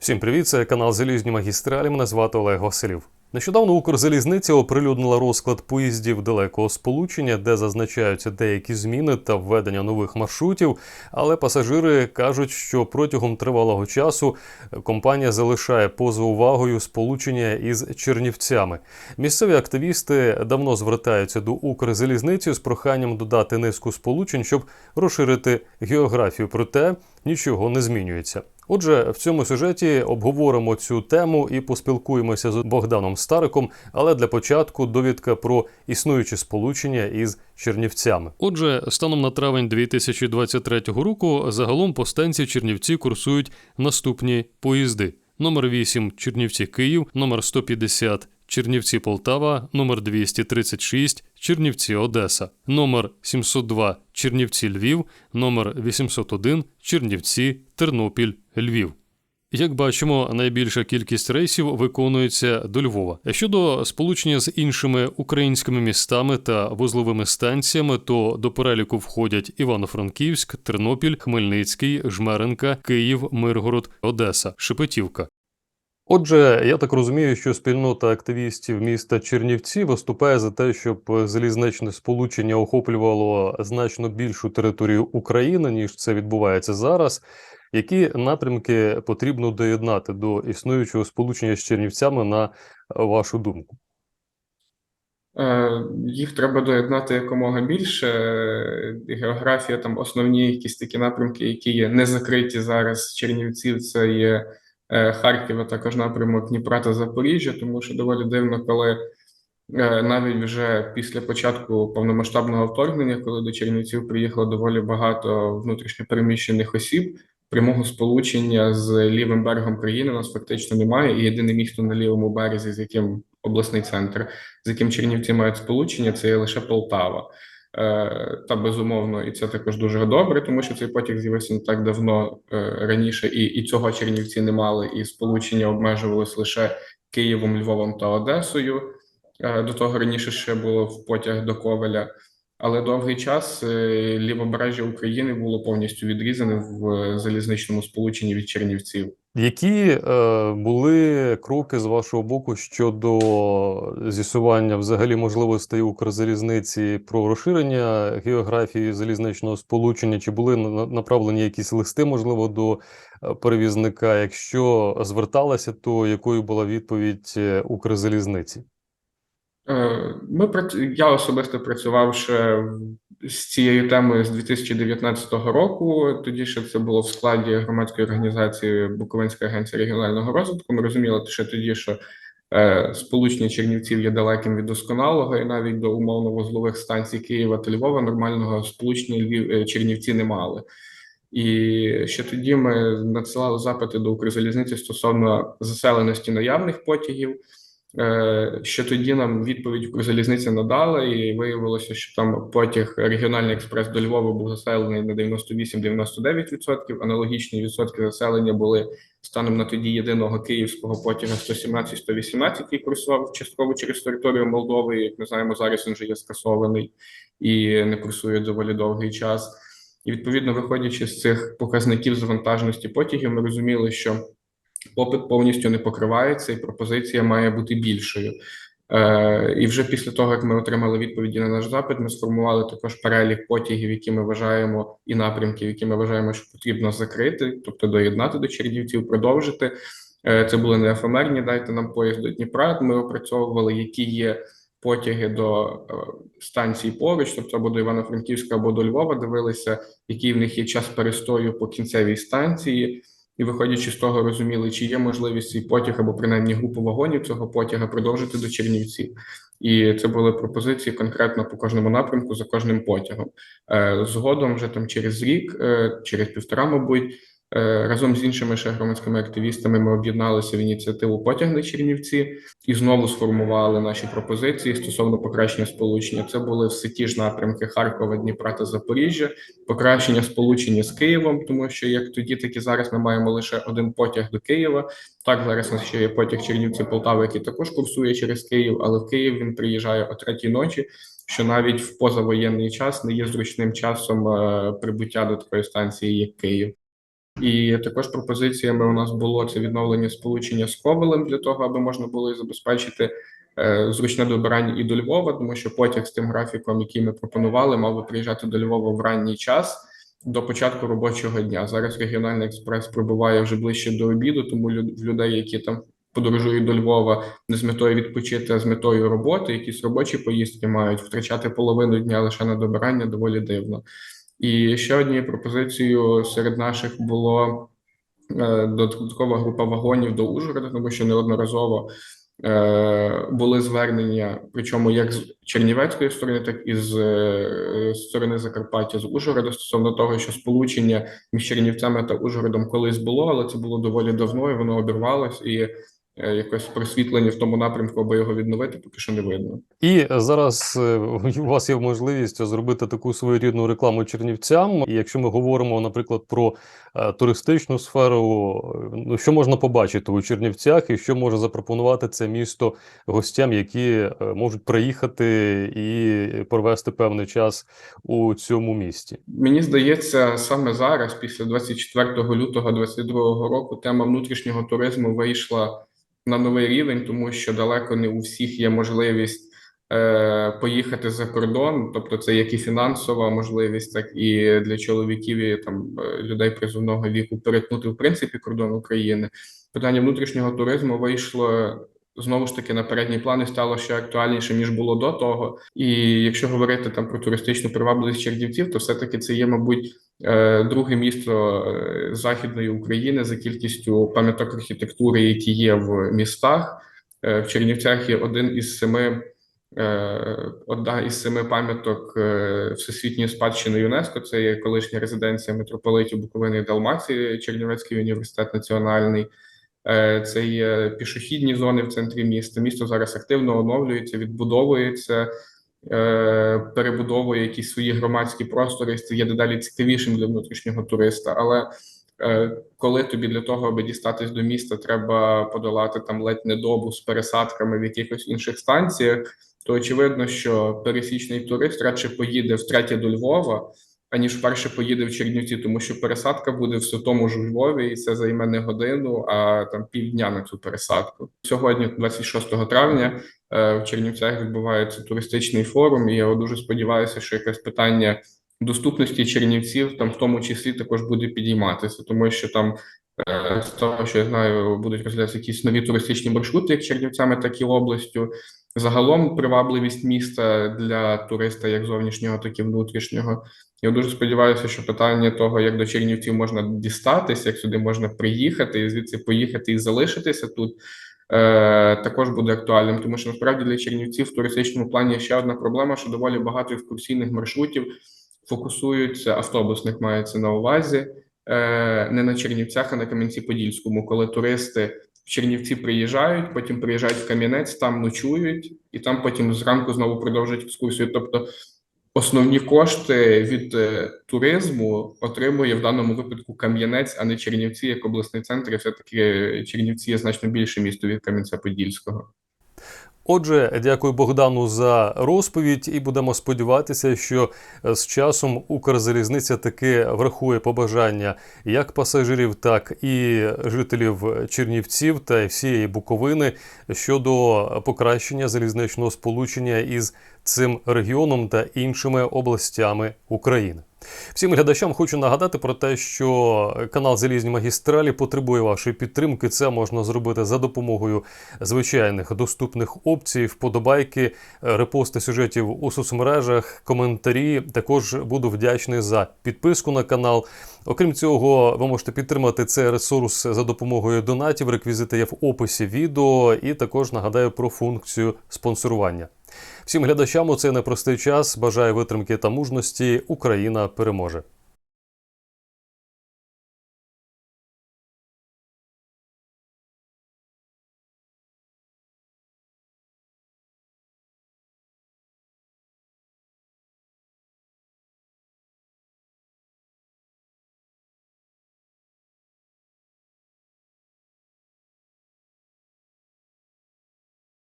Всім привіт, це канал Залізні магістралі. Мене звати Олег Василів. Нещодавно Укрзалізниця оприлюднила розклад поїздів далекого сполучення, де зазначаються деякі зміни та введення нових маршрутів. Але пасажири кажуть, що протягом тривалого часу компанія залишає поза увагою сполучення із Чернівцями. Місцеві активісти давно звертаються до Укрзалізниці з проханням додати низку сполучень, щоб розширити географію. Проте нічого не змінюється. Отже, в цьому сюжеті обговоримо цю тему і поспілкуємося з Богданом Стариком. Але для початку довідка про існуючі сполучення із Чернівцями. Отже, станом на травень 2023 року загалом по станції Чернівці курсують наступні поїзди: номер 8 Чернівці Київ, номер 150 Чернівці Полтава, номер 236 Чернівці Одеса, номер 702 Чернівці Львів, номер 801 Чернівці Тернопіль Львів. Як бачимо, найбільша кількість рейсів виконується до Львова. Щодо сполучення з іншими українськими містами та вузловими станціями, то до переліку входять Івано-Франківськ, Тернопіль, Хмельницький, Жмеренка, Київ, Миргород, Одеса, Шепетівка. Отже, я так розумію, що спільнота активістів міста Чернівці виступає за те, щоб залізничне сполучення охоплювало значно більшу територію України, ніж це відбувається зараз. Які напрямки потрібно доєднати до існуючого сполучення з Чернівцями, на вашу думку? Е, Їх треба доєднати якомога більше. Географія, там основні якісь такі напрямки, які є не закриті зараз Чернівців, це є Харків, а також напрямок Дніпра та Запоріжжя, тому що доволі дивно, коли е, навіть вже після початку повномасштабного вторгнення, коли до Чернівців приїхало доволі багато внутрішньопереміщених осіб, прямого сполучення з лівим берегом країни у нас фактично немає. І єдине місто на лівому березі, з яким обласний центр, з яким Чернівці мають сполучення, це є лише Полтава. Е, Та безумовно, і це також дуже добре, тому що цей потяг з'явився не так давно е, раніше, і, і цього Чернівці не мали, і сполучення обмежувалось лише Києвом, Львовом та Одесою. Е, До того раніше ще було в потяг до Ковеля. Але довгий час е, лівобережжя України було повністю відрізане в е, залізничному сполученні від Чернівців. Які е, були кроки з вашого боку щодо з'ясування взагалі можливостей Укрзалізниці про розширення географії залізничного сполучення? Чи були на- направлені якісь листи, можливо, до е, перевізника? Якщо зверталася, то якою була відповідь Укрзалізниці? Е, Ми я особисто працював ще з цією темою з 2019 року. Тоді ще це було в складі громадської організації Буковинська агенція регіонального розвитку. Ми розуміли ще тоді, що е, сполучення Чернівців є далеким від досконалого, і навіть до умовно-вузлових станцій Києва та Львова нормального сполучення е, Чернівці не мали. І ще тоді ми надсилали запити до Укрзалізниці стосовно заселеності наявних потягів. Е, Ще тоді нам відповідь Укрзалізниця надала, і виявилося, що там потяг регіональний експрес до Львова був заселений на 98-99%. Аналогічні відсотки заселення були станом на тоді єдиного київського потяга 117-118, який курсував частково через територію Молдови. Як ми знаємо, зараз він вже є скасований і не курсує доволі довгий час. І відповідно, виходячи з цих показників завантаженості потягів, ми розуміли, що попит повністю не покривається, і пропозиція має бути більшою. Е, і вже після того, як ми отримали відповіді на наш запит, ми сформували також перелік потягів, які ми вважаємо, і напрямків, які ми вважаємо, що потрібно закрити, тобто доєднати до Чернівців, продовжити. Е, це були не ефемерні, дайте нам поїзд до Дніпра. Ми опрацьовували, які є потяги до е, станцій поруч, тобто або до Івано-Франківська, або до Львова, дивилися, який в них є час перестою по кінцевій станції. І, виходячи з того, розуміли, чи є можливість цей потяг або принаймні групу вагонів цього потяга продовжити до Чернівців. І це були пропозиції конкретно по кожному напрямку за кожним потягом. Е, Згодом, вже там через рік, е, через півтора, мабуть, разом з іншими ще громадськими активістами ми об'єдналися в ініціативу Потяг на Чернівці і знову сформували наші пропозиції стосовно покращення сполучення. Це були все ті ж напрямки Харкова, Дніпра та Запоріжжя, покращення сполучення з Києвом, тому що як тоді, так і зараз ми маємо лише один потяг до Києва. Так, зараз у нас ще є потяг Чернівці Полтава, який також курсує через Київ, але в Київ він приїжджає о третій ночі, що навіть в позавоєнний час не є зручним часом е, прибуття до такої станції, як Київ. І також пропозиціями у нас було це відновлення сполучення з Ковелем для того, аби можна було і забезпечити е, зручне добирання і до Львова, тому що потяг з тим графіком, який ми пропонували, мав би приїжджати до Львова в ранній час до початку робочого дня. Зараз регіональний експрес прибуває вже ближче до обіду, тому лю- в людей, які там подорожують до Львова не з метою відпочити, а з метою роботи, якісь робочі поїздки мають втрачати половину дня лише на добирання доволі дивно. І ще однією пропозицією серед наших було е, додаткова група вагонів до Ужгорода, тому що неодноразово е, були звернення, причому як з Чернівецької сторони, так і з е, сторони Закарпаття з Ужгорода стосовно того, що сполучення між Чернівцями та Ужгородом колись було, але це було доволі давно, і воно обірвалось, і якось просвітлення в тому напрямку, аби його відновити, поки що не видно. І зараз е, у вас є можливість зробити таку своєрідну рекламу чернівцям. І якщо ми говоримо, наприклад, про е, туристичну сферу, е, ну що можна побачити у Чернівцях, і що може запропонувати це місто гостям, які е, можуть приїхати і провести певний час у цьому місті. Мені здається, саме зараз, після 24 лютого 2022 року, тема внутрішнього туризму вийшла на новий рівень, тому що далеко не у всіх є можливість е, поїхати за кордон. Тобто, це як і фінансова можливість, так і для чоловіків і там е, людей призовного віку перетнути в принципі кордон України. Питання внутрішнього туризму вийшло. Знову ж таки на передній план і стало ще актуальніше ніж було до того. І якщо говорити там про туристичну привабливість Чернівців, то все-таки це є, мабуть, е, друге місто е, західної України за кількістю пам'яток архітектури, які є в містах. Е, В Чернівцях є один із семи. Одна із семи пам'яток всесвітньої спадщини ЮНЕСКО. Це є колишня резиденція митрополитів Буковини і Далмації, Чернівецький університет національний. Е, Це є пішохідні зони в центрі міста. Місто зараз активно оновлюється, відбудовується, е, перебудовує якісь свої громадські простори. Це є дедалі цікавішим для внутрішнього туриста. Але е, коли тобі для того, аби дістатись до міста, треба подолати там ледь не добу з пересадками в якихось інших станціях, то очевидно, що пересічний турист радше поїде втретє до Львова аніж вперше поїде в Чернівці, тому що пересадка буде все тому ж у Львові, і це займе не годину, а там півдня на цю пересадку. Сьогодні, 26 травня, е, в Чернівцях відбувається туристичний форум, і я дуже сподіваюся, що якесь питання доступності Чернівців там в тому числі також буде підійматися, тому що там. е, З того, що я знаю, будуть розглядатися якісь нові туристичні маршрути, як Чернівцями, так і областю. Загалом привабливість міста для туриста як зовнішнього, так і внутрішнього. Я дуже сподіваюся, що питання того, як до Чернівців можна дістатися, як сюди можна приїхати, і звідси поїхати і залишитися тут, е, також буде актуальним, тому що насправді для Чернівців в туристичному плані ще одна проблема, що доволі багато екскурсійних маршрутів фокусуються, автобусних мається на увазі, е, не на Чернівцях, а на Кам'янці-Подільському, коли туристи в Чернівці приїжджають, потім приїжджають в Кам'янець, там ночують, і там потім зранку знову продовжують екскурсію. Тобто основні кошти від е, туризму отримує в даному випадку Кам'янець, а не Чернівці як обласний центр. І все-таки Чернівці є значно більше місто від Кам'янця-Подільського. Отже, дякую Богдану за розповідь, і будемо сподіватися, що е, з часом Укрзалізниця таки врахує побажання як пасажирів, так і жителів Чернівців та всієї Буковини щодо покращення залізничного сполучення із цим регіоном та іншими областями України. Всім глядачам хочу нагадати про те, що канал Залізні магістралі потребує вашої підтримки. Це можна зробити за допомогою звичайних доступних опцій, вподобайки, репости сюжетів у соцмережах, коментарі. Також буду вдячний за підписку на канал. Окрім цього, ви можете підтримати цей ресурс за допомогою донатів. Реквізити є в описі відео, і також нагадаю про функцію спонсорування. Всім глядачам у цей непростий час бажаю витримки та мужності. Україна переможе.